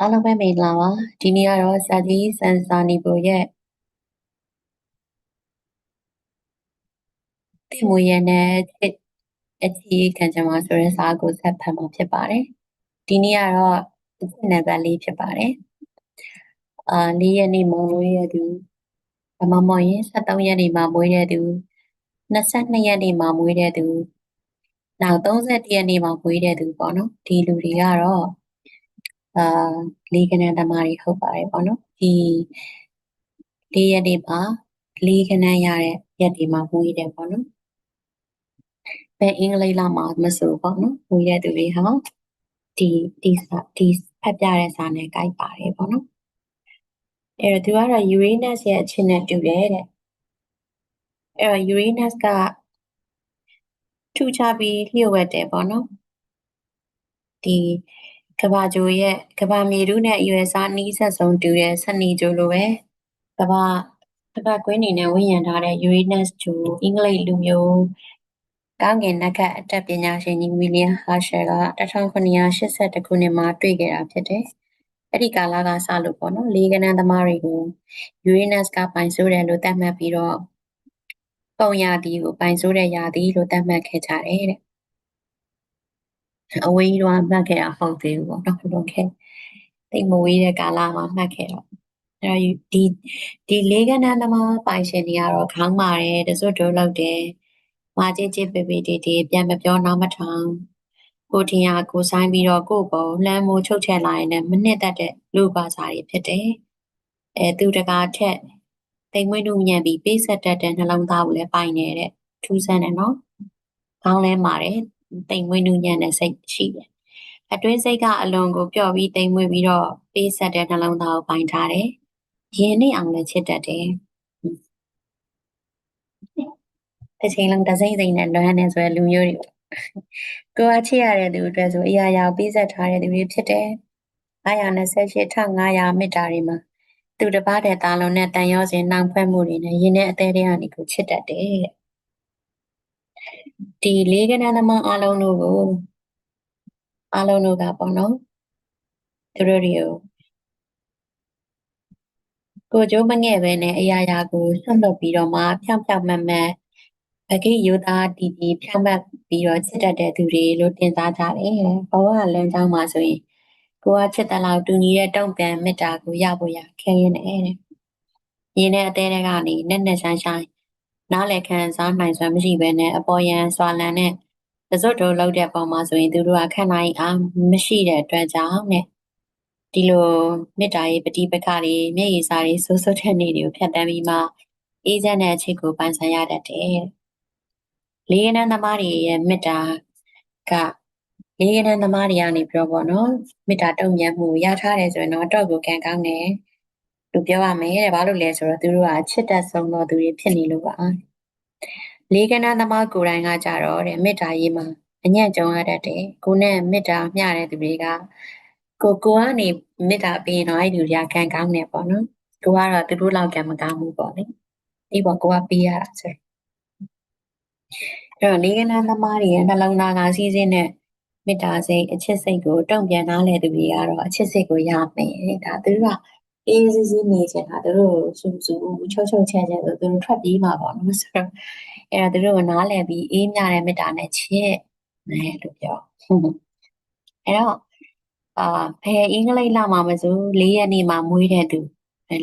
အားလုံးပဲမင်္ဂလာပါဒီနေ့ကတော့ဇာတိစန်စာနီပိုရဲ့တိမွေရနဲ့ချစ်အချီခံချင်မှာဆိုတဲ့စာကိုဆက်ဖတ်မှာဖြစ်ပါတယ်ဒီနေ့ကတော့အချစ်နံပါတ်၄ဖြစ်ပါတယ်အာ၄ရက်နေ့မွေးရသူဓမ္မမောင်ရင်73ရက်နေ့မှာမွေးတဲ့သူ22ရက်နေ့မှာမွေးတဲ့သူနောက်31ရက်နေ့မှာမွေးတဲ့သူပေါ့နော်ဒီလူတွေကတော့ အာလေးကနန်းသမားတွေဟုတ်ပါတယ်ပေါ့နော်ဒီလေးရက်နေ့မှာလေးကနန်းရတဲ့ရက်တွေမှာမွေးတယ်ပေါ့နော်ဘယ်အင်္ဂလိပ်လာမှာမဆိုပေါ့နော်မွေးတဲ့သူတွေဟာဒီဒီစာဒီဖတ်ပြတဲ့စာနဲ့ကြိုက်ပါတယ်ပေါ့နော်အဲ့တော့သူကတော့ Uranus ရဲ့အချင်းနဲ့တူတယ်တဲ့အဲ့တော့ Uranus ကထူခြားပြီးလျှို့ဝှက်တယ်ပေါ့နော်ဒီ ကဘာဂျိုရဲ့ကဘာမြေတူးနဲ့အရွယ်စားနီးစပ်ဆုံးတူတဲ့ဆနီဂျိုလိုပဲကဘာကဘာကွင်းနေနဲ့ဝန်းရံထားတဲ့ Uranus ဂျိုအင်္ဂလိပ်လူမျိုးကောင်းကင်နက္ခတ်အတတ်ပညာရှင်ကြီးဝီလီယံဟာရှယ်က1982ခုနှစ်မှာတွေ့ခဲ့တာဖြစ်တယ်။အဲ့ဒီကာလကစလို့ပေါ့နော်လေးကနန်းသမားတွေကို Uranus ကပိုင်ဆိုးတယ်လို့သတ်မှတ်ပြီးတော့ပုံရာသီကိုပိုင်ဆိုးတဲ့ရာသီလို့သတ်မှတ်ခဲ့ကြတယ်တဲ့ အဝေးကြီးတော့မှတ်ခဲ့တာဟုတ်သေးဘူးပေါ့နော်လွန်ခဲ့တိတ်မဝေးတဲ့ကာလမှာမှတ်ခဲ့တော့အဲ့တော့ဒီဒီလေးကနန်းသမားပိုင်ရှင်တွေကတော့ခေါင်းမာတယ်တစွတ်တိုးလောက်တယ်မာကြီးကြီးပေပေတီတီပြန်မပြောနောက်မထောင်ကိုထင်ရကိုဆိုင်ပြီးတော့ကို့ပေါ်လှမ်းမိုးချုပ်ချက်လာရင်လည်းမနစ်တတ်တဲ့လူပါစာတွေဖြစ်တယ်အဲသူတကာထက်တိမ်မွေးမှုညံပြီးပေးဆက်တတ်တဲ့နှလုံးသားကိုလည်းပိုင်နေတဲ့ထူးဆန်းတယ်နော်ခေါင်းလဲမာတယ် တိမ်မွေးမှုညံတဲ့စိတ်ရှိတယ်အတွင်းစိတ်ကအလွန်ကိုပျော့ပြီးတိမ်မွေးပြီးတော့ပေးဆက်တဲ့နှလုံးသားကိုပိုင်ထားတယ်ရင်နဲ့အောင်လည်းချစ်တတ်တယ်တစ်ချိန်လုံးတစိမ့်စိမ့်နဲ့လွမ်းနေဆိုရလူမျိုးတွေကိုယ်အချစ်ရတဲ့သူအတွက်ဆိုအရာရာပေးဆက်ထားတဲ့သူတွေဖြစ်တယ်928 1500မေတ္တာတွေမှာသူတစ်ပါးတည်းတာလုံးနဲ့တန်ရောစဉ်နှောင်ဖွဲ့မှုတွေနဲ့ရင်းနဲ့အသေးတွေကနေကိုချစ်တတ်တယ်တဲ့ ဒီလေးကနန်းသမားအလုံးတို့ကိုအလုံးတို့ကပေါ့နော်သူတို့တွေကိုကိုကျိုးမငဲ့ပဲနဲ့အရာရာကိုဆွတ်လွတ်ပြီးတော့မှဖြောင်ဖြောင်မတ်မတ်ပကိယောသားတီတီဖြောင်မတ်ပြီးတော့ချစ်တတ်တဲ့သူတွေလို့တင်စားကြတယ်ဘဝလမ်းကြောင်းမှာဆိုရင်ကိုကချစ်တဲ့လောက်တူညီတဲ့တုံ့ပြန်မေတ္တာကိုရဖို့ရခဲရင်းနဲ့တဲ့ရင်းနဲ့အသေးတွေကနေနဲ့နဲ့ဆိုင်ဆိုင် နားလည်ခံစားနိုင်စွမ်းမရှိဘဲနဲ့အပေါ်ယံစွာလန်နဲ့တစွတ်တို့လောက်တဲ့ပုံမှာဆိုရင်သူတို့ကခံနိုင်အားမရှိတဲ့အတွက်ကြောင့်နဲ့ဒီလိုမေတ္တာရေးပฏิပက္ခတွေမျက်ရည်စာတွေဆိုးဆိုးတဲ့နေတွေကိုဖြတ်တန်းပြီးမှအေးချမ်းတဲ့အချစ်ကိုပိုင်ဆိုင်ရတတ်တယ်။လေးနန်းသမားတွေရဲ့မေတ္တာကလေးနန်းသမားတွေကနေပြောပေါ့နော်မေတ္တာတုံ့ပြန်မှုရထားတယ်ဆိုရင်တော့တော့ကိုကံကောင်းတယ် လို့ပြောရမယ်တဲ့ဘာလို့လဲဆိုတော့သူတို့ကချစ်တတ်ဆုံးသောသူတွေဖြစ်နေလို့ပါ။လေးကနန်းသမားကိုယ်တိုင်ကကြတော့တဲ့မေတ္တာရေးမှာအညံ့ကြုံရတတ်တယ်။ကိုနဲ့မေတ္တာမျှတဲ့သူတွေကကိုကိုကနေမေတ္တာပေးရင်တော့အဲ့လူတွေကခံကောင်းတယ်ပေါ့နော်ကိုကတော့သူတို့လောက်ကံမကောင်းဘူးပေါ့လေဒီပေါ့ကိုကပေးရတာဆိုအဲ့တော့လေးကနန်းသမားတွေရဲ့နှလုံးသားကစီးစင်းတဲ့မေတ္တာစိတ်အချစ်စိတ်ကိုတုံ့ပြန်နားလဲသူတွေကတော့အချစ်စိတ်ကိုရမယ်ဒါသူတို့က အေးစီးစီးနေချင်တာသူတို့စူစူချုပ်ချုပ်ချဲချဲဆိုသူတို့ထွက်ပြေးမှာပေါ့နော်ဆိုတော့အဲ့တော့သူတို့ကနားလဲပြီးအေးမြတဲ့မေတ္တာနဲ့ချစ်မယ်လို့ပြောအဲ့တော့အာဘယ်အင်္ဂလိပ်လမှာမဆို၄ရက်နေ့မှာမွေးတဲ့သူ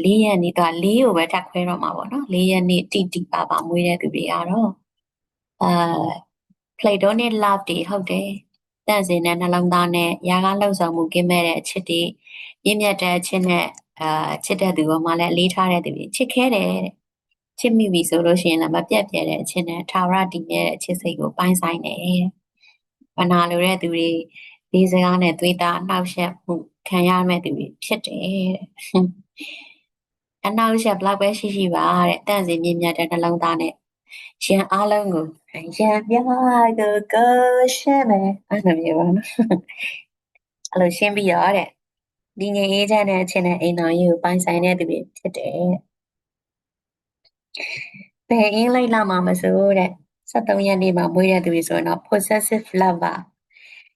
၄ရက်နေ့က၄ကိုပဲထပ်ခွဲတော့မှာပေါ့နော်၄ရက်နေ့တိတိပါပါမွေးတဲ့သူတွေကတော့အာ platonic love တွေဟုတ်တယ်တန့်စင်တဲ့နှလုံးသားနဲ့ရာဂလှုပ်ဆောင်မှုကင်းမဲ့တဲ့အချစ်တွေမြင့်မြတ်တဲ့အချစ်နဲ့ အာချစ်တဲ့သူကမှလည်းအလေးထားတဲ့သူတွေချစ်ခဲတယ်တဲ့ချစ်မိပြီဆိုလို့ရှိရင်လည်းမပြတ်ပြဲတဲ့အချစ်နဲ့ထာဝရတည်မြဲတဲ့အချစ်စိတ်ကိုပိုင်းဆိုင်တယ်။ဘာနာလိုတဲ့သူတွေလေးစကားနဲ့သွေးသားအနှောက်ယှက်မှုခံရမဲ့သူတွေဖြစ်တယ်တဲ့အနှောက်ယှက်ဘလောက်ပဲရှိရှိပါတဲ့တန့်စင်မြင့်မြတ်တဲ့နှလုံးသားနဲ့ရန်အားလုံးကိုရန်ပြကိုကိုရှင်းမယ်အဲ့လိုမျိုးပါနော်အဲ့လိုရှင်းပြီးတော့တဲ့ ဒီငြိမ်အေးချမ်းတဲ့အချင်းနဲ့အိမ်တော်ကြီးကိုပိုင်ဆိုင်တဲ့သူတွေဖြစ်တယ်ဘယ်အင်းလိုက်လာမှာမဆိုတဲ့73ရက်နေ့မှာမွေးတဲ့သူတွေဆိုရင်တော့ possessive love ပါ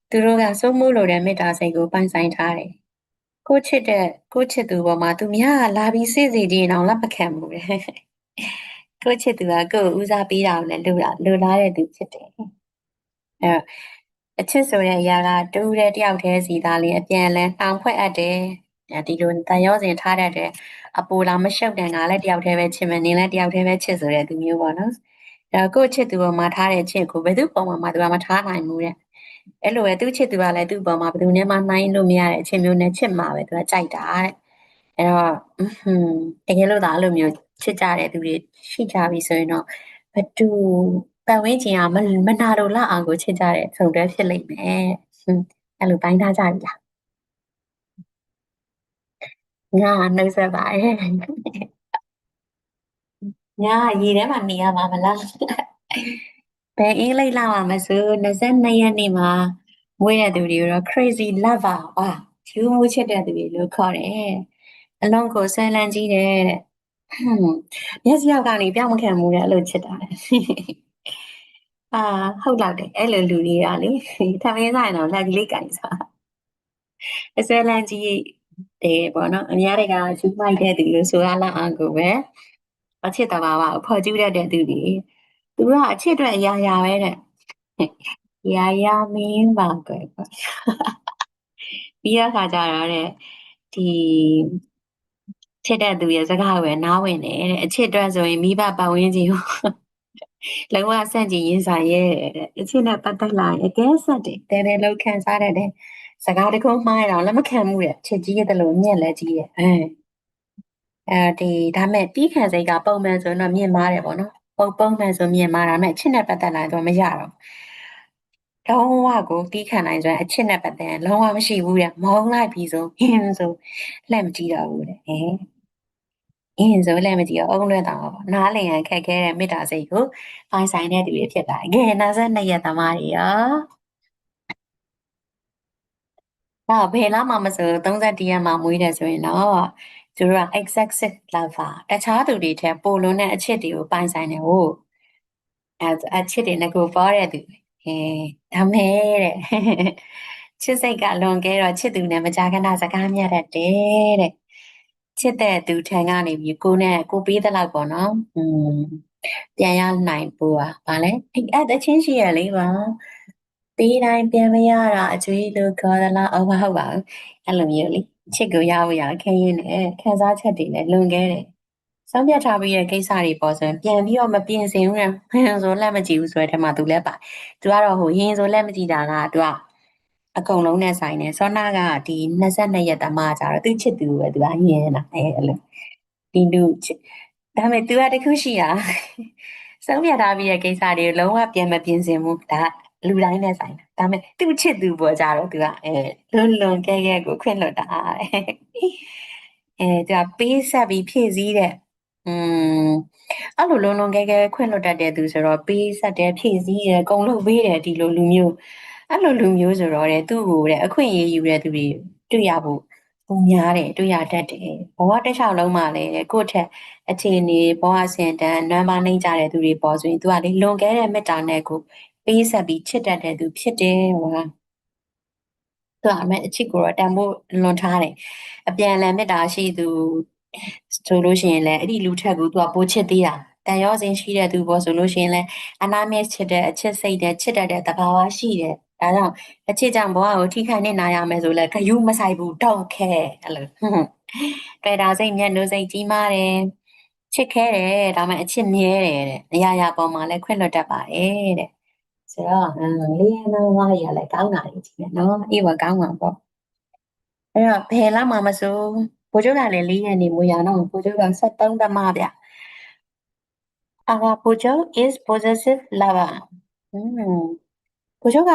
သူတို့ကစိုးမိုးလိုတဲ့မေတ္တာစိတ်ကိုပိုင်ဆိုင်ထားတယ်ကိုချစ်တဲ့ကိုချစ်သူပေါ်မှာသူများလာပြီးစိစီကြည့်ရင်တော့လက်မခံဘူးတဲ့ကိုချစ်သူကကိုယ်ဦးစားပေးတာကိုလည်းလိုတာလိုလားတဲ့သူဖြစ်တယ်အဲ အချစ်ဆိုတဲ့အရာကတူးတဲ့တယောက်တည်းစီသားလေးအပြန်လဲတောင်ဖွဲ့အပ်တယ်ဒီလိုတန်ရောစင်ထားတတ်တယ်အပူလာမရှုပ်တဲ့ငါလည်းတယောက်တည်းပဲချစ်မယ်နင်းလည်းတယောက်တည်းပဲချစ်ဆိုတဲ့သူမျိုးပေါ့နော်အဲကိုချစ်သူပေါ်မှာထားတဲ့ချစ်ကိုဘယ်သူပေါ်မှာမှသူကမထားနိုင်ဘူးတဲ့အဲ့လိုပဲသူချစ်သူကလည်းသူ့ပေါ်မှာဘယ်သူနဲ့မှနှိုင်းလို့မရတဲ့အချင်းမျိုးနဲ့ချစ်မှာပဲသူကကြိုက်တာတဲ့အဲ့တော့ဟွန်းတကယ်လို့ဒါအဲ့လိုမျိုးချစ်ကြတဲ့သူတွေရှိကြပြီဆိုရင်တော့ဘသူ ပတ်ဝန်းကျင်ကမမနာလို့လောက်အောင်ကိုချစ်ကြတဲ့ဆုံတွဲဖြစ်လိမ့်မယ်ဟွန်းအဲ့လိုပိုင်းထားကြပြီလားငါနှုတ်ဆက်ပါရဲ့ငါရေထဲမှာနေရမှာမလားဘယ်အင်းလိုက်လာမှာမဆို22ရက်နေ့မှာမွေးတဲ့သူတွေတော့ crazy lover ဝါယူမှုချစ်တဲ့သူတွေလို့ခေါ်တယ်အလုံးကိုဆွဲလန်းကြီးတယ်တဲ့မျက်စိရောက်ကနေပြောင်းမခံဘူးတဲ့အဲ့လိုချစ်တာလေ အာဟုတ်တော့တယ်အဲ့လိုလူတွေကလေထမင်းဆိုင်တော့လက်ကလေးကင်စားအဆွဲလန်းကြီးတယ်ပေါ့နော်အများတွေကယူမိုက်တဲ့သူလို့ဆိုရလောက်အောင်ကိုပဲအချစ်တော်ပါပါဖော်ကျူးတတ်တဲ့သူတွေသူကအချစ်အတွက်အရာရာပဲတဲ့ရာရာမင်းပါကွယ်ပြီးရခါကြတော့တဲ့ဒီချစ်တဲ့သူရဲ့စကားကိုပဲနားဝင်တယ်တဲ့အချစ်အတွက်ဆိုရင်မိဘပတ်ဝန်းကျင်ကို လုံးဝဆန့်ကျင်ရင်ဆိုင်ရဲ့တဲ့အချစ်နဲ့ပတ်သက်လာရင်အကဲဆက်တယ်တဲတဲလောက်ခံစားတဲ့စကားတခုမှားရအောင်လက်မခံမှုတဲ့ချစ်ကြီးရဲ့တလို့မြင့်လဲကြီးရဲ့အဲအဲဒီဒါမဲ့တီးခံစိတ်ကပုံမှန်ဆိုတော့မြင့်မားတယ်ပေါ့နော်ပုံပုံမှန်ဆိုမြင့်မားတာမဲ့ချစ်နဲ့ပတ်သက်လာရင်တော့မရတော့လုံးဝကိုတီးခံနိုင်ဆိုရင်အချစ်နဲ့ပတ်သက်ရင်လုံးဝမရှိဘူးတဲ့မောင်းလိုက်ပြီဆိုဟင်းဆိုလက်မကြည့်တော့ဘူးတဲ့အဲ အင်းဆိုလည်းမကြည့်အောင်အုံလွဲတာပေါ့နားလည်ရန်ခက်ခဲတဲ့မေတ္တာစိတ်ကိုပိုင်ဆိုင်တဲ့သူတွေဖြစ်တာ။ကဲနောက်ဆက်နှစ်ရက်သမားတွေရောဒါဘယ်လားမှမဆို31ရက်မှမွေးတယ်ဆိုရင်တော့သူတို့က excessive lover တခြားသူတွေထက်ပိုလွန်းတဲ့အချစ်တွေကိုပိုင်ဆိုင်တယ်ဟုတ်အဲအချစ်တွေငကိုပေါ်တဲ့သူအဲဒါမဲ့တဲ့ချစ်စိတ်ကလွန်ခဲ့တော့ချစ်သူနဲ့မကြာခဏစကားများတတ်တယ်တဲ့ ချစ်တဲ့သူထံကနေပြီးကိုနဲ့ကိုပေးတဲ့လောက်ပေါ့နော်อืมပြန်ရနိုင်ပို့ပါဗာလဲအဲ့အချင်းရှိရလေပါပေးတိုင်းပြန်မရတာအကျွေးလို့ခေါ်သလားအော်မဟုတ်ပါဘူးအဲ့လိုမျိုးလေချစ်ကိုရဖို့ရခင်းရင်းနဲ့ခံစားချက်တွေလည်းလွန်ခဲ့တယ်ဆုံးဖြတ်ထားပြီးတဲ့ကိစ္စတွေပေါ်ဆိုရင်ပြန်ပြီးတော့မပြင်ဆင်ဘူးနဲ့ဟင်းဆိုလက်မကြည့်ဘူးဆိုတဲ့ထဲမှာသူလည်းပါသူကတော့ဟိုဟင်းဆိုလက်မကြည့်တာကသူက အကုန်လုံးနဲ့ဆိုင်နေစောနာကဒီ22ရက်တမကြတော့သူချစ်သူပဲသူကညင်းတာအဲအဲ့လိုဒီလူဒါပေမဲ့သူကတခုရှိတာဆုံးဖြတ်ထားပြီးတဲ့ကိစ္စတွေကိုလုံးဝပြန်မပြင်ဆင်ဘူးဒါလူတိုင်းနဲ့ဆိုင်တာဒါပေမဲ့သူချစ်သူပေါ်ကြတော့သူကအဲလွန်လွန်ကဲကဲကိုခွင့်လွတ်တာအဲသူကပေးဆက်ပြီးဖြည့်စည်းတဲ့อืมအဲ့လိုလုံးလုံးကဲကဲခွင့်လွတ်တတ်တဲ့သူဆိုတော့ပေးဆက်တယ်ဖြည့်စည်းတယ်အကုန်လုံးပေးတယ်ဒီလိုလူမျိုး အဲ့လိုလူမျိုးဆိုတော့တဲ့သူ့ကိုတဲ့အခွင့်အရေးယူတဲ့သူတွေတွေ့ရဖို့ပုံများတယ်တွေ့ရတတ်တယ်ဘဝတစ်လျှောက်လုံးမှာလည်းကိုယ့်ထက်အခြေအနေဘဝဆင်တန်းနွမ်းမနှိမ့်ကြတဲ့သူတွေပေါ်ဆိုရင်သူကလေလွန်ကဲတဲ့မေတ္တာနဲ့ကိုပေးဆက်ပြီးချစ်တတ်တဲ့သူဖြစ်တယ်ဟောသူအမေအချစ်ကိုတော့တန်ဖို့လွန်ထားတယ်အပြန်အလှန်မေတ္တာရှိသူဆိုလို့ရှိရင်လည်းအဲ့ဒီလူထက်ကိုသူကပိုချစ်သေးတာတန်ရောစင်ရှိတဲ့သူပေါ်ဆိုလို့ရှိရင်လည်းအနာမဲချစ်တဲ့အချစ်စိတ်တဲ့ချစ်တတ်တဲ့သဘာဝရှိတယ် ဒါကြောင့်အချစ်ကြောင့်ဘဝကိုထိခိုက်နေနာရမယ်ဆိုလဲခယူးမဆိုင်ဘူးတော့ခဲအဲ့လိုကဲဒါစိတ်မျက်နှာစိတ်ကြီးမားတယ်ချစ်ခဲတယ်ဒါမှအချစ်မြဲတယ်တဲ့အရာရာပေါ်မှာလည်းခွင့်လွှတ်တတ်ပါတယ်တဲ့ဆိုတော့လေးရနာဝါရလည်းကောင်းတာကြီးတယ်နော်အေးဝကောင်းမှာပေါ့အဲ့တော့ဘယ်လာမှမစိုးဘိုးချုပ်ကလည်းလေးရနေမွေရတော့ဘိုးချုပ်က73တမဗျအာဘိုးချုပ် is possessive lover อืมဘိုးချုပ်က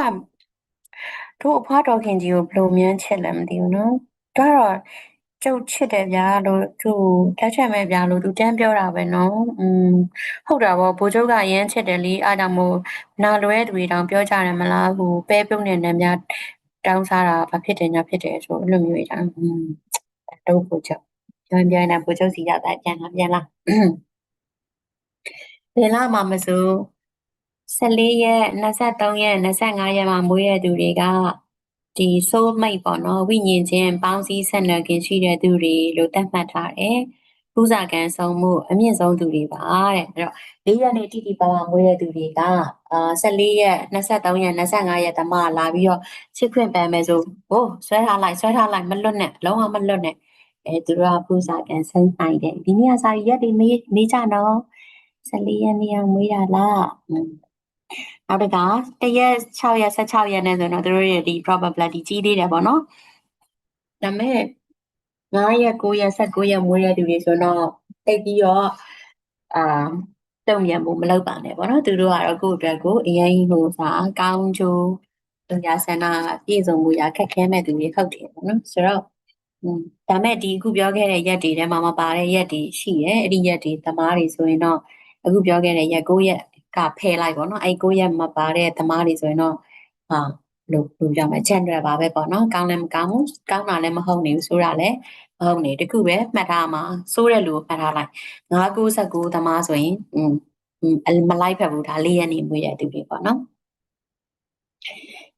တို့အဖွားတော်ခင်ကြီးကိုဘယ်လိုမြန်းချစ်လဲမသိဘူးနော်ဒါတော့ကျုပ်ချစ်တယ်ဗျာလို့သူလက်ချက်မဲ့ဗျာလို့သူတန်းပြောတာပဲနော်อืมဟုတ်တာပေါ့ဘိုးချုပ်ကရမ်းချစ်တယ်လေအားကြောင့်မို့နာလွဲသူတွေတောင်ပြောကြတယ်မလားဟိုပဲပြုံးနေတယ်များတောင်းစားတာဘာဖြစ်တယ်ညာဖြစ်တယ်ဆိုအဲ့လိုမျိုးတွေတောင်อืมတော့ဘိုးချုပ်ပြောရင်ပြောရင်ဘိုးချုပ်စီရောက်တာပြန်လာပြန်လာဘယ်လာမှမစိုး 14ရက်23ရက်25ရက်မှာမွေးရတဲ့သူတွေကဒီ soul mate ပေါ့နော်ဝိညာဉ်ချင်းပေါင်းစည်းဆက်နွယ်ခြင်းရှိတဲ့သူတွေလို့သတ်မှတ်ထားတယ်။ပူဇာကံဆုံးမှုအမြင့်ဆုံးသူတွေပါတဲ့။အဲ့တော့၄ရက်နေ့တိတိပါပါမွေးတဲ့သူတွေကအာ14ရက်23ရက်25ရက်တမလာပြီးတော့ချစ်ခွင့်ပန်မယ်ဆိုဟိုဆွဲထားလိုက်ဆွဲထားလိုက်မလွတ်နဲ့လုံးဝမလွတ်နဲ့အဲသူတို့ကပူဇာကံဆုံးနိုင်တယ်ဒီနေ့ကစာရက်တွေမေးနေကြနော်14ရက်နေ့ကမွေးတာလား နောက်တကတရက်6ရက်16ရက်နဲ့ဆိုတော့တို့ရဲ့ဒီ probability ကြီးသေးတယ်ပေါ့နော်ဒါပေမဲ့9ရက်9ရက်19ရက်မွေးတဲ့သူတွေဆိုတော့တိတ်ပြီးတော့အာတုံ့ပြန်မှုမလုပ်ပါနဲ့ပေါ့နော်သူတို့ကတော့ကိုယ့်အတွက်ကိုအရင်ဟိုစာကောင်းချိုးသူညာဆန္ဒပြည့်စုံမှုရခက်ခဲမဲ့သူတွေဟုတ်တယ်ပေါ့နော်ဆိုတော့อืมဒါမဲ့ဒီအခုပြောခဲ့တဲ့ရက်တွေထဲမှာမပါတဲ့ရက်တွေရှိတယ်အဲ့ဒီရက်တွေသမားတွေဆိုရင်တော့အခုပြောခဲ့တဲ့ရက်9ရက် ကဖယ်လိုက်ပေါ့နော်အဲ့9ရက်မပါတဲ့သမားတွေဆိုရင်တော့ဟာလို့လို့ပြောမယ် general ပါပဲပေါ့နော်ကောင်းလည်းမကောင်းဘူးကောင်းတာလည်းမဟုတ်နေဘူးဆိုတာလည်းမဟုတ်နေတခုပဲမှတ်ထားမှာစိုးတဲ့လူကိုမှတ်ထားလိုက်969သမားဆိုရင်อืมမလိုက်ဖက်ဘူးဒါ၄ရက်နေမွေးတဲ့သူတွေပေါ့နော်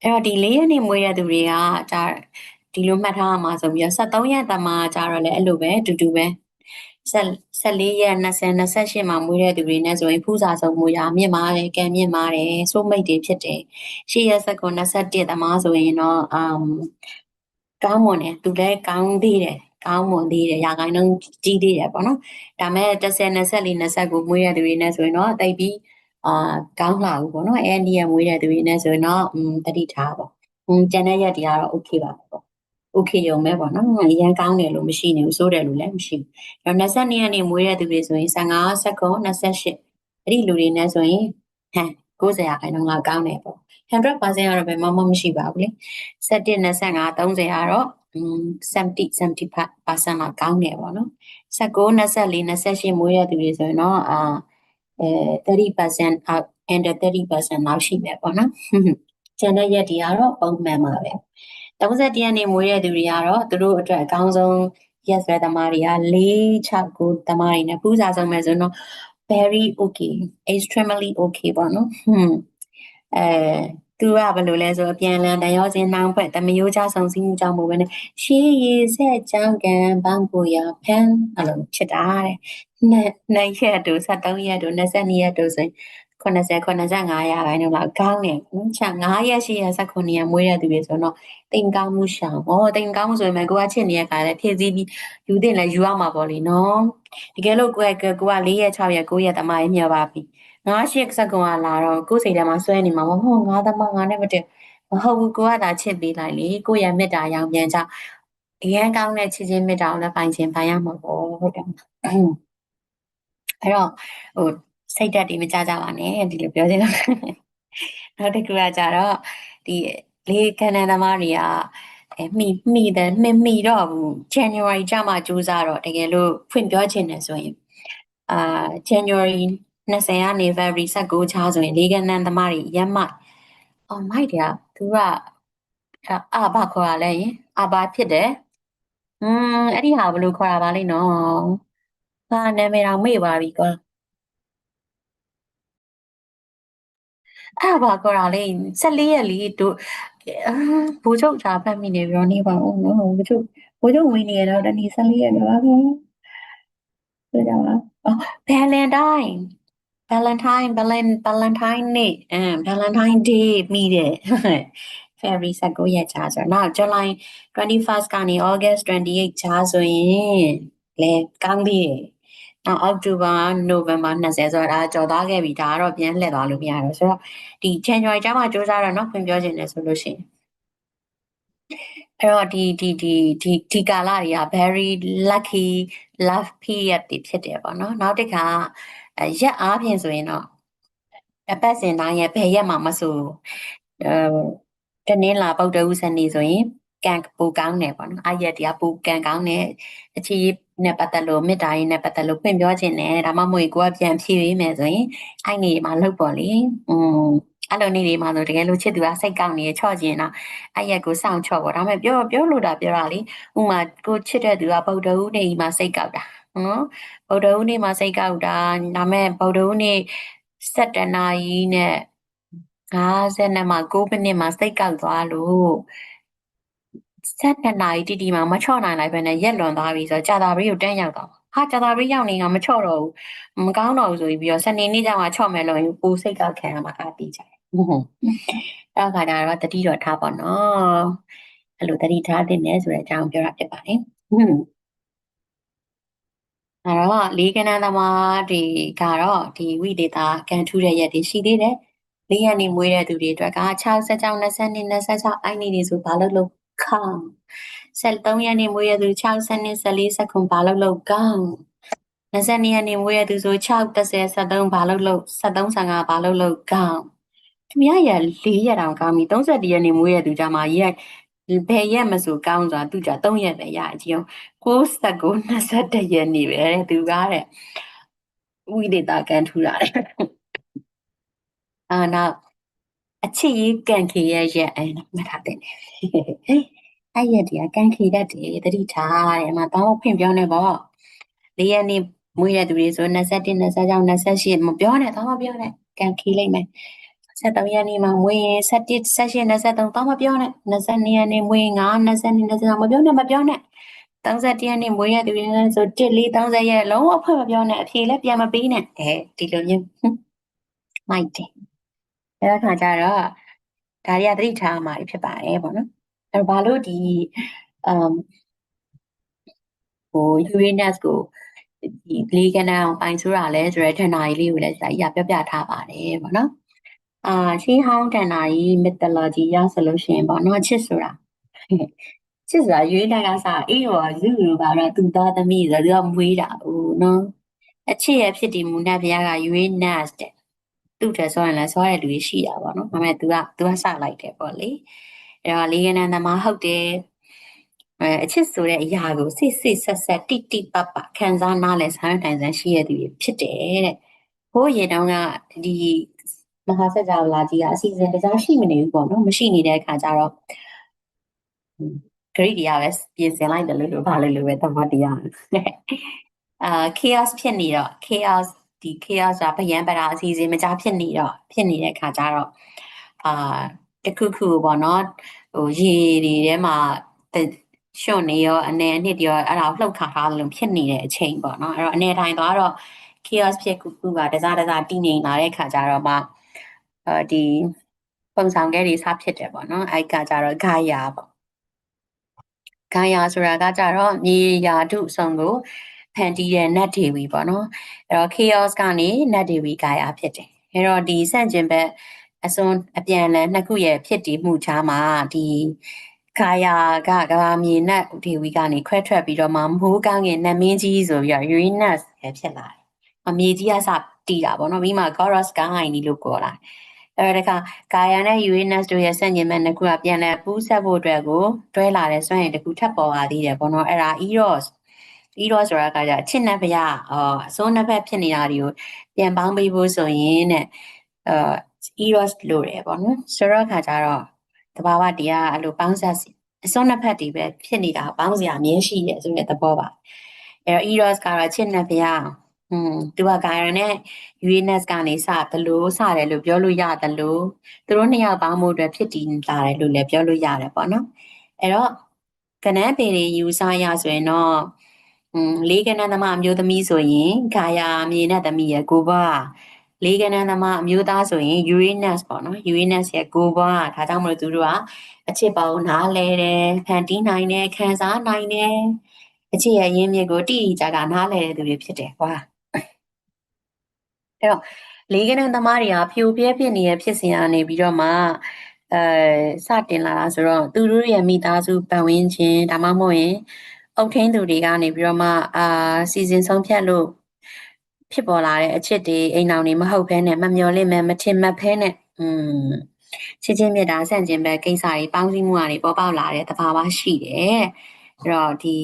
အဲ့တော့ဒီ၄ရက်နေမွေးတဲ့သူတွေကဒါဒီလိုမှတ်ထားမှာဆိုပြီးတော့73ရက်သမားကြတော့လည်းအဲ့လိုပဲအတူတူပဲ 14ရက်20 28မှာမွေးတဲ့သူတွေနဲ့ဆိုရင်ဖူးစာဆုံးမွေးတာမြင့်ပါတယ်ကံမြင့်ပါတယ်စိုးမိတ်တွေဖြစ်တယ်ရှေ့ရက်စကွန်21သမားဆိုရင်တော့အမ်ကောင်းမွန်တယ်သူလည်းကောင်းသေးတယ်ကောင်းမွန်သေးတယ်ရာခိုင်နှုန်းကြီးသေးတယ်ပေါ့နော်ဒါမဲ့30 24 29မွေးတဲ့သူတွေနဲ့ဆိုရင်တော့တိတ်ပြီးအာကောင်းလာဘူးပေါ့နော်အဲ့ဒီရမွေးတဲ့သူတွေနဲ့ဆိုရင်တော့อืมတတိထားပေါ့อืมကျန်တဲ့ရက်တွေကတော့ okay ပါပေါ့ okay ရုံပဲပေါ့နော်အရန်ကောင်းတယ်လို့မရှိနေဘူးစိုးတယ်လို့လည်းမရှိဘူးအဲ့တော့22ရက်နေ့မွေးတဲ့သူတွေဆိုရင်15 second 28အဲ့ဒီလူတွေနဲ့ဆိုရင်ဟမ်90ရာခိုင်နှုန်းလောက်ကောင်းတယ်ပေါ့100%ကတော့ဘယ်မှမရှိပါဘူးလေ17 25 30ကတော့70 75%လောက်ကောင်းတယ်ပေါ့နော်19 24 28မွေးတဲ့သူတွေဆိုရင်တော့အာအဲ30% out and 30%လောက်ရှိမယ်ပေါ့နော်ကျန်တဲ့ရက်တွေကတော့ပုံမှန်ပါပဲ 31ရက်နေ့မွေးတဲ့သူတွေကတော့သူတို့အတွက်အကောင်းဆုံးရက်ဆွဲသမားတွေက4 6 9သမားတွေနဲ့ပူးစာဆုံးမယ်ဆိုတော့ very okay extremely okay ပေါ့နော်ဟွန်းအဲသူကဘယ်လိုလဲဆိုအပြန်လန်တန်ရောစင်းနှောင်းဖွဲ့တမယိုးချဆောင်စည်းမှုကြောင့်မို့ပဲနဲ့ရှေးရည်ဆက်ကြောင်းကံဘန်းကိုရဖန်အဲ့လိုဖြစ်တာတဲ့နှစ်နှစ်ရက်တို့73ရက်တို့22ရက်တို့ဆိုရင် 80 85ရာခိုင်နှုန်းလောက်ကောင်းတယ်နော်ချ9ရက်8ရက်19ရက်မွေးတဲ့သူတွေဆိုတော့တိမ်ကောင်းမှုရှောင်ဩတိမ်ကောင်းမှုဆိုရင်ကိုကချစ်နေတဲ့ခါလဲဖြည့်စည်းပြီးယူတင်လဲယူရမှာပေါ့လေနော်တကယ်လို့ကိုကကိုက4ရက်6ရက်9ရက်တမရေးမြော်ပါပြီငါရှစ်စကွန်ကလာတော့ကိုယ်စိတ်ထဲမှာဆွဲနေမှာမဟုတ်ငါသမားငါနဲ့မတည့်မဟုတ်ဘူးကိုကသာချစ်ပေးလိုက်လေကိုရမေတ္တာရောင်ပြန်ကြအရန်ကောင်းတဲ့ချစ်ချင်းမေတ္တာကိုလည်းပိုင်ခြင်းပိုင်ရမှာပေါ့ဟုတ်တယ်အဲ့တော့ဟို စိတ်ဓာတ်တွေမကြကြပါနဲ့ဒီလိုပြောချင်တာနောက်တစ်ခုကကြတော့ဒီလေးခန္ဓာသမားတွေကအဲမိမိတယ်မမိတော့ဘူး January ကြမှာစူးစမ်းတော့တကယ်လို့ဖွင့်ပြောချင်တယ်ဆိုရင်အာ January 20ကနေ February 19ချားဆိုရင်လေးခန္ဓာသမားတွေရက်မိုက်အော်မိုက်တယ်သူကအာဘာခေါ်ရလဲယင်အာဘာဖြစ်တယ်อืมအဲ့ဒီဟာဘယ်လိုခေါ်ရပါလိမ့်နော်ဟာနာမည်တော့မေ့ပါပြီကွာ အဲ့ဘာခေါ်တာလဲ14ရက်လीတို့ဘိုးချုပ်ချာဖတ်မိနေပြီးတော့နေပါဦးနော်ဘိုးချုပ်ဘိုးချုပ်ဝင်နေရတော့တနေ့14ရက်တော့ပါခင်ဆိုကြပါအော် Valentine Valentine Valen Valentine နေ့အမ် Valentine Day မိတယ် February 19ရက်ကြာဆိုတော့နောက် July 21st ကနေ August 28ကြာဆိုရင်လေကောင်းသေးတယ်နောက် အောက်တိုဘာနိုဝင်ဘာ20ဆိုတော့ဒါကြော်သွားခဲ့ပြီဒါကတော့ပြန်လှည့်သွားလို့မရတော့ဆိုတော့ဒီ January ကျမှစူးစမ်းတော့เนาะဖွင့်ပြောခြင်းလဲဆိုလို့ရှိရင်အဲ့တော့ဒီဒီဒီဒီဒီကာလတွေက very lucky love period တွေဖြစ်တယ်ပေါ့နော်နောက်တစ်ခါရက်အားဖြင့်ဆိုရင်တော့အပတ်စဉ်တိုင်းရဲ့ဘယ်ရက်မှမဆိုအဲတနင်္လာပုတ်တဦးစနေဆိုရင်ကံပူကောင်းတယ်ပေါ့နော်အရက်တရားပူကံကောင်းတယ်အခြေ နဲ့ပတ်သက်လို့မေတ္တာရေးနဲ့ပတ်သက်လို့ဖွင့်ပြောခြင်းနဲ့ဒါမှမဟုတ်ကိုကပြန်ဖြည့်ပေးမယ်ဆိုရင်အဲ့နေမှာလုပ်ပေါ့လေอืมအဲ့လိုနေတွေမှာဆိုတကယ်လို့ချစ်သူကစိတ်ကောက်နေချော့ခြင်းတော့အဲ့ရက်ကိုစောင့်ချော့ပေါ့ဒါပေမဲ့ပြောပြောလို့တာပြောတာလေဥမာကိုချစ်တဲ့သူကဗုဒ္ဓဦးနေမှာစိတ်ကောက်တာနော်ဗုဒ္ဓဦးနေမှာစိတ်ကောက်တာဒါမဲ့ဗုဒ္ဓဦးနေ7နာရီနဲ့50နဲ့မှ9မိနစ်မှစိတ်ကောက်သွားလို့ ဆက်နှစ်နာရီတိတိမှမချော့နိုင်လိုက်ပဲနဲ့ရက်လွန်သွားပြီဆိုတော့ကြာတာပရီကိုတန်းရောက်သွားဟာကြာတာပရီရောက်နေကမချော့တော့ဘူးမကောင်းတော့ဘူးဆိုပြီးတော့စနေနေ့ကျမှချော့မယ်လို့ပူစိတ်ကခံရမှာအတီးကြတယ်ဟုတ်အဲ့ခါကျတော့တတိတော့ထားပါတော့အဲ့လိုတတိထားတဲ့နဲ့ဆိုတဲ့အကြောင်းပြောတာဖြစ်ပါတယ်ဟုတ်အဲ့တော့လေးကနန်းသမားတွေကတော့ဒီဝိဒေတာကန်ထူးတဲ့ရက်တွေရှိသေးတယ်လေးရက်နေမွေးတဲ့သူတွေအတွက်က60ကြောင်20နှစ်26အိုင်းနေနေဆိုဘာလို့လို့ ခေါင်း73ရက်နေမွေးရသူ60နှစ်14စက္ကွန်ဘာလို့လို့ကောင်း22ရက်နေမွေးရသူဆို6 30 73ဘာလို့လို့73 55ဘာလို့လို့ကောင်းသူများရ4ရက်တောင်ကောင်းပြီ31ရက်နေမွေးရသူကြမှာရက်ဘယ်ရက်မဆိုကောင်းစွာသူကြ3ရက်ပဲရအကြည့်အောင်69 21ရက်နေပဲတဲ့သူကားတဲ့ဝိဒေတာကန်ထူတာတဲ့အာနောက် အချစ်ရေးကန်ခေရဲ့ရက်အဲမှတ်ထားတဲ့အဲ့ရက်တည်းကန်ခေတတ်တယ်တတိထားတယ်အမတောင်းဖွင့်ပြောနေပေါ့လေးရက်နေမွေးရသူတွေဆို21 26 28မပြောနဲ့တော့မပြောနဲ့ကန်ခေလိုက်မယ်73ရက်နေ့မှာမွေးရင်17 18 23တော့မပြောနဲ့22ရက်နေ့မွေးရင်9 22 23မပြောနဲ့မပြောနဲ့31ရက်နေ့မွေးရသူတွေဆို1 4 30ရက်လုံးဝဖွင့်မပြောနဲ့အဖြေလည်းပြန်မပေးနဲ့အဲဒီလိုမျိုးမိုက်တယ် အဲ့ဒါခါကျတော့ဒါတွေကသတိထားမှာဖြစ်ပါတယ်ပေါ့နော်အဲ့တော့ဘာလို့ဒီအမ်ဟို Uranus ကိုဒီလေးကနအောင်ပိုင်ဆိုတာလဲဆိုရဲဌာနကြီးလေးကိုလည်းစာကြီးကပြပြထားပါတယ်ပေါ့နော်အာရှင်းဟောင်းဌာနကြီး mythology ရဆိုလို့ရှိရင်ပေါ့နော်ချစ်ဆိုတာချစ်ဆိုတာရွေးနိုင်ကစားအေးရောဇူလိုကတော့သူသားသမီးဆိုတော့မွေးတာဟိုနော်အချစ်ရဲ့ဖြစ်တည်မှုနဲ့ဘုရားကရွေးနတ်တဲ့ သူ့ထက်ဆိုရင်လည်းဆိုရတဲ့လူကြီးရှိတာပေါ့နော်ဒါပေမဲ့ तू က तू ကစလိုက်တယ်ပေါ့လေအဲ့တော့လေးကနန်းသမားဟုတ်တယ်အဲအချစ်ဆိုတဲ့အရာကိုစိတ်စိတ်ဆက်ဆက်တိတိပပခံစားနားလဲဆိုင်တိုင်ဆန်းရှိရသူဖြစ်တယ်တဲ့ဘိုးရေတောင်းကဒီမဟာစကြာလာကြီးကအစီအစဉ်တခြားရှိမနေဘူးပေါ့နော်မရှိနေတဲ့အခါကျတော့ဂရိတရားပဲပြင်ဆင်လိုက်တယ်လို့လို့ဘာလို့လို့ပဲသဘောတရားအာ chaos ဖြစ်နေတော့ chaos ဒီ chaos ကဗယံပရာအစီအစဉ်မကြဖြစ်နေတော့ဖြစ်နေတဲ့ခါကျတော့အာတခုခုပေါ့နော်ဟိုရေတွေထဲမှာရှွန့်နေရောအနေအနှစ်ရောအဲ့ဒါကိုလှုပ်ခါထားလို့ဖြစ်နေတဲ့အချိန်ပေါ့နော်အဲ့တော့အနေထိုင်သွားတော့ chaos ဖြစ်ခုခုကတစားတစားတည်ငြိမ်လာတဲ့ခါကျတော့မှအဲဒီပုံဆောင်ခဲတွေစဖြစ်တယ်ပေါ့နော်အဲ့ကကြတော့ဂါယာပေါ့ဂါယာဆိုတာကကြတော့မြေယာထုဆုံကို ဖန်တီးတဲ့နတ်ဒေဝီပေါ့နော်အဲ့တော့ chaos ကနေနတ်ဒေဝီဂါယာဖြစ်တယ်အဲ့တော့ဒီဆန့်ကျင်ဘက်အစွန်အပြန်လန်နှစ်ခုရဲ့ဖြစ်တည်မှုချားမှာဒီခါယာကကဘာမြေနတ်ဒေဝီကနေခွဲထွက်ပြီးတော့မှမိုးကောင်းငင်နတ်မင်းကြီးဆိုပြီးတော့ Uranus ပဲဖြစ်လာတယ်။အမြေကြီးကစတီးတာပေါ့နော်။ပြီးမှ Chorus ကဟိုင်းဒီလို့ခေါ်လာ။အဲ့တော့တခါကာယာနဲ့ Uranus တို့ရဲ့ဆန့်ကျင်ဘက်နှစ်ခုကပြန်လဲပူးဆက်ဖို့အတွက်ကိုတွဲလာတဲ့စွမ်းရည်တစ်ခုထပ်ပေါ်လာသေးတယ်ပေါ့နော်။အဲ့ဒါ Eros ပြီးတော့ဆိုတာကကြချစ်နတ်ဖရအော်အစိုးနတ်ဖက်ဖြစ်နေတာတွေကိုပြန်ပေါင်းပေးဖို့ဆိုရင်တဲ့အာ eros လို့တယ်ပေါ့နော်ဆိုတော့ခါကြတော့တဘာဝတရားအဲ့လိုပေါင်းဆက်အစွန်းနှစ်ဖက်တည်ပဲဖြစ်နေတာပေါင်းစရာအမြင်ရှိတယ်ဆိုတဲ့သဘောပါအဲ့တော့ eros ကတော့ချစ်နတ်ဖရอืมသူကဂိုင်ရနဲ့ Uranus ကနေစသလိုစတယ်လို့ပြောလို့ရတယ်လို့သူတို့နှစ်ယောက်ပေါင်းမှုအတွက်ဖြစ်တည်လာတယ်လို့လည်းပြောလို့ရတယ်ပေါ့နော်အဲ့တော့ကနန်းပေတွေယူဆရဆိုရင်တော့ อืมလေးကနန်းသမားအမျိုးသမီးဆိုရင်ဂါယာမြေနဲ့သမီးရဲ့ကိုဘလေးကနန်းသမားအမျိုးသားဆိုရင် Uranus ပေါ့နော် Uranus ရဲ့ကိုဘဒါကြောင့်မလို့သူတို့ကအချစ်ပေါင်းနားလဲတယ်ဖန်တီးနိုင်တယ်ခံစားနိုင်တယ်အချစ်ရဲ့ရင်းမြစ်ကိုတိတိကျကျနားလဲတဲ့သူတွေဖြစ်တယ်ကွာအဲ့တော့လေးကနန်းသမားတွေကဖြိုပြဲဖြစ်နေတဲ့ဖြစ်စဉ်ကနေပြီးတော့မှအဲစတင်လာတာဆိုတော့သူတို့ရဲ့မိသားစုပတ်ဝန်းကျင်ဒါမှမဟုတ်ရင် အုပ်ထင်းသူတွေကနေပြီးတော့မှအာစီစဉ်ဆုံးဖြတ်လို့ဖြစ်ပေါ်လာတဲ့အချစ်တွေအိမ်အောင်တွေမဟုတ်ဘဲနဲ့မမျော်လင့်မဲ့မထင်မှတ်ဖဲနဲ့อืมချစ်ချင်းမြတ်တာဆန့်ကျင်ဘက်ကိစ္စတွေပေါင်းစည်းမှုတွေပေါ်ပေါက်လာတဲ့သဘာဝရှိတယ်အဲ့တော့ဒီ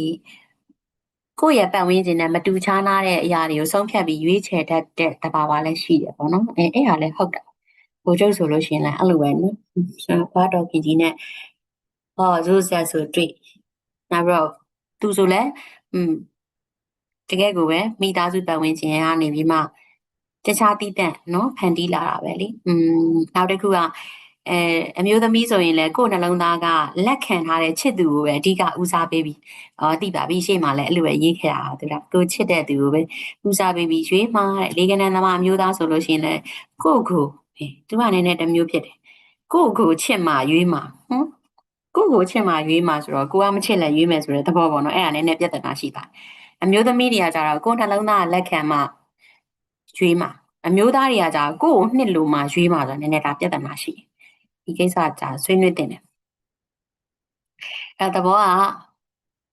ကိုယ့်ရဲ့ပတ်ဝန်းကျင်နဲ့မတူခြားနာတဲ့အရာတွေကိုဆုံးဖြတ်ပြီးရွေးချယ်တတ်တဲ့သဘာဝလည်းရှိတယ်ပေါ့နော်အဲအဲ့ဟာလည်းဟုတ်တာဘိုးချုပ်ဆိုလို့ရှိရင်လည်းအဲ့လိုပဲနော်ဘာတော်ခင်ကြီးနဲ့ဟောဇိုးဆက်ဆိုတွေ့နောက်တော့ သူဆိုလဲอืมတကယ်ကိုပဲမိသားစုပတ်ဝန်းကျင်ကနေပြီးမှတခြားတည်တံ့เนาะဖန်တီးလာတာပဲလေอืมနောက်တစ်ခုက အဲအမျိုးသမီးဆိုရင်လည်းကိုယ်နှလုံးသားကလက်ခံထားတဲ့ချစ်သူကိုပဲအဓိကဦးစားပေးပြီးအော်သိပါပြီရှေ့မှာလည်းအဲ့လိုပဲရေးခဲ့တာသူကကိုချစ်တဲ့သူကိုပဲဦးစားပေးပြီးရွေးမှာတဲ့လေကနန်းသမားအမျိုးသားဆိုလို့ရှိရင်လည်းကိုယ့်ကိုဟေးသူကလည်းနဲ့တစ်မျိုးဖြစ်တယ်ကိုယ့်ကိုချစ်မှရွေးမှာဟမ် ကိုယ့်ကိုချစ်မှရွေးမှာဆိုတော့ကိုကမချစ်လည်းရွေးမယ်ဆိုတဲ့သဘောပေါ့နော်အဲ့ဒါလည်းနည်းနည်းပြဿနာရှိပါတယ်အမျိုးသမီးတွေကကြတော့ကိုယ်နှလုံးသားလက်ခံမှရွေးမှာအမျိုးသားတွေကကြကိုယ့်ကိုနှစ်လို့မှရွေးမှာဆိုတာနည်းနည်းဒါပြဿနာရှိတယ်ဒီကိစ္စကြာဆွေးနွေးတင်တယ်အဲသဘောက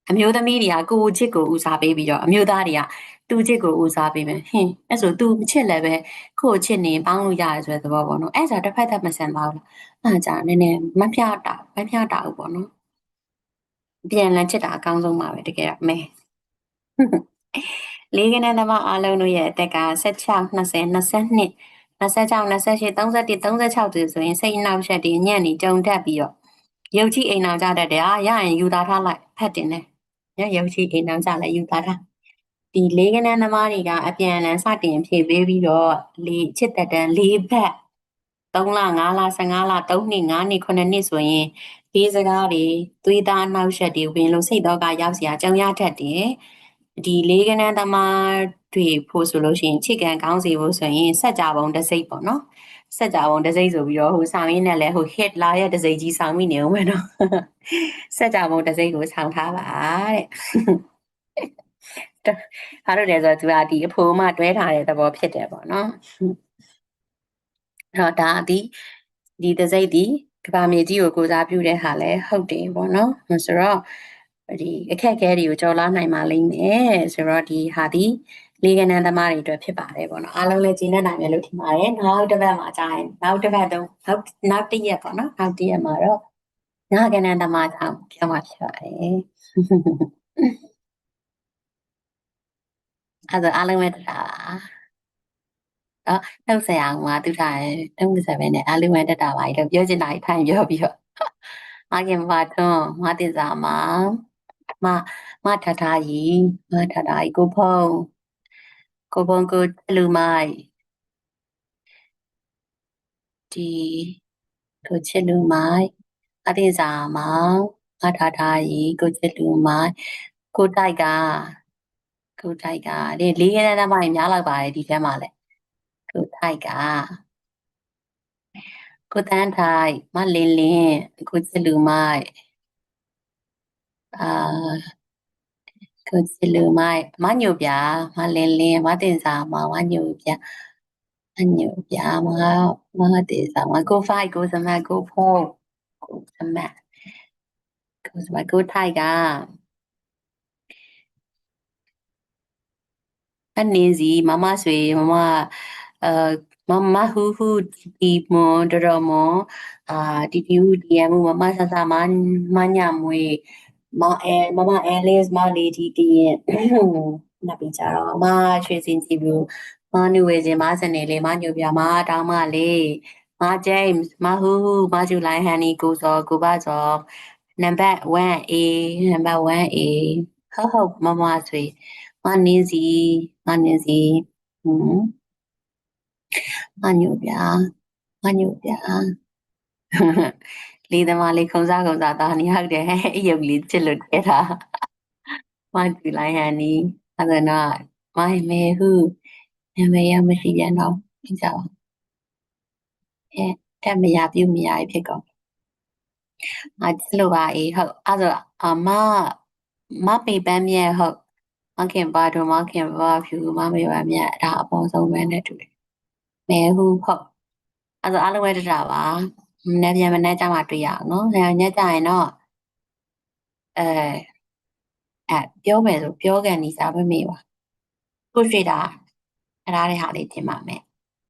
အမျိုးသမီးတွေကကိုယ်ချစ်ကိုဦးစားပေးပြီးတော့အမျိုးသားတွေကသူချစ်ကိုဦးစားပေးမယ်ဟင်းအဲ့ဆို तू မချစ်လည်းပဲကိုယ်ချစ်နေပေါင်းလို့ရတယ်ဆိုတဲ့သဘောပေါ့နော်အဲ့ဆိုတစ်ဖက်သက်မဆန်ပါဘူးလားအဲ့ကြာနည်းနည်းမပြတာမပြတာဘူးပေါ့နော်ပြန်လည်ချစ်တာအကောင်းဆုံးပါပဲတကယ်အမေလေးကနေ့သမားအားလုံးတို့ရဲ့အသက်က16 20 22 26 28 31 36တူဆိုရင်စိတ်နှောက်ရက်တွေညံ့နေကြုံတတ်ပြီးတော့ရုပ်ကြီးအိမ်အောင်ကြတတ်တယ်အာရရင်ယူသားထားလိုက်ဖတ်တင်တယ် ညရုပ်ကြီးအိမ်အောင်ကြလည်းယူသားထားဒီလေးကနန်းသမားတွေကအပြန်အလှန်စတင်ဖြည့်ပေးပြီးတော့လေချစ်တက်တန်၄ဘက်3လ5လ15လ3နှစ်5နှစ်9နှစ်ဆိုရင်ဒီစကားတွေသွေးသားနှောက်ရက်တွေဝင်လို့စိတ်တော့ကရောက်စရာကြောင်ရတတ်တယ်ဒီလေးကနန်းသမားတွေဖို့ဆိုလို့ရှိရင်ချစ်ကန်ကောင်းစီဖို့ဆိုရင်စက်ကြပုံတစ်စိတ်ပေါ့နော် စက်ကြပုံတစ်စိတ်ဆိုပြီးတော့ဟိုဆောင်ရင်းနဲ့လဲဟို hit လာရဲ့တစ်စိတ်ကြီးဆောင်မိနေဦးမယ်နော်စက်ကြပုံတစ်စိတ်ကိုဆောင်ထားပါတဲ့ဟာလို့လဲဆိုတော့သူကဒီအဖိုးမတွဲထားတဲ့သဘောဖြစ်တယ်ပေါ့နော်အဲ့တော့ဒါဒီဒီတစ်စိတ်ဒီကဘာမြေကြီးကိုကိုစားပြုတဲ့ဟာလဲဟုတ်တယ်ပေါ့နော်ဆိုတော့ဒီအခက်အခဲတွေကိုကြော်လာနိုင်ပါလိမ့်မယ်ဆိုတော့ဒီဟာဒီ လေးကနန်းသမားတွေအတွက်ဖြစ်ပါတယ်ပေါ့နော်အားလုံးလည်းကျင်းနေနိုင်မယ်လို့ထင်ပါတယ်နောက်တစ်ပတ်မှာကြာရင်နောက်တစ်ပတ်တော့နောက်နောက်တစ်ရက်ပေါ့နော်နောက်တစ်ရက်မှာတော့နာကနန်းသမားကြောင့်ပြောမှာဖြစ်ပါတယ်အဲ့ဒါအားလုံးပဲတရားပါတော့နှုတ်ဆက်အောင်မှာသူထားတယ်တုံးဆက်ပဲနဲ့အားလုံးပဲတက်တာပါလို့ပြောချင်တာဖိုင်ပြောပြီးတော့အားကင်ပါထွန်းမတင်စာမှာမမထထကြီးမထထကြီးကိုဖုံး ကိုဖုံးကိုလူမိုက်ဒီကိုချစ်လူမိုက်အတင်စာမှာမထထကြီးကိုချစ်လူမိုက်ကိုတိုက်ကကိုတိုက်ကဒီလေးခဲတဲ့မိုက်များလောက်ပါတယ်ဒီထဲမှာလဲကိုတိုက်ကကိုတန်းထိုက်မလင်းလင်း ကိုချစ်လူမိုက်အာကိုချစ်လူမိုက်မညိုပြမလင်းလင်းမတင်စာမမညိုပြမညိုပြမမတင်စာမကိုဖိုက်ကိုစမတ်ကိုဖို့ကိုစမတ်ကိုစမတ်ကိုထိုက်ကအနေစီမမဆွေမမအာမမဟူဟူဒီမွန်ဒရမွန်အာတီတီဟူဒီယမ်မမဆဆမမညာမွေ မအဲမမအဲလစ်မလေးဒီတီရဲ့နပ်ပြီးကြတော့မရွှေစင်ကြည့်ဘူးမနူဝေခြင်းမစနေလေးမညိုပြမတောင်းမလေးမဂျိမ်းမဟူဟူမဂျူလိုင်းဟန်နီကိုစောကိုပါစောနံပါတ် 1A နံပါတ် 1A ဟုတ်ဟုတ်မမဆွေမနင်းစီမနင်းစီဟွန်းမညိုပြမညိုပြ လေးသမားလေးခုံစားခုံစားသားနေဟုတ်တယ်အယုတ်လေးချစ်လို့တဲတာမကြည့်လိုက်ဟန်နီအဲ့ဒါနာမိုင်မဲဟုနာမည်ရမရှိပြန်တော့ပြကြပါအဲတက်မရပြုမရဖြစ်ကုန်အကျလို့ပါအေးဟုတ်အဲ့ဒါအမမပေပန်းမြဲဟုတ်မခင်ပါတော့မခင်ပါဖြူမမေပါမြဲဒါအပေါ်ဆုံးပဲနဲ့တူတယ်မဲဟုဟုတ်အဲ့ဒါအားလုံးပဲတတာပါ မနေ့ပြန်မနေ့ကျမှတွေ့ရအောင်နော်။ညကျရင်တော့အဲအဲပြောမယ်ဆိုပြောကန်နေစားမမေ့ပါ။ခုတွေ့တာအဲ့ဒါတွေဟာလေးတင်ပါမယ်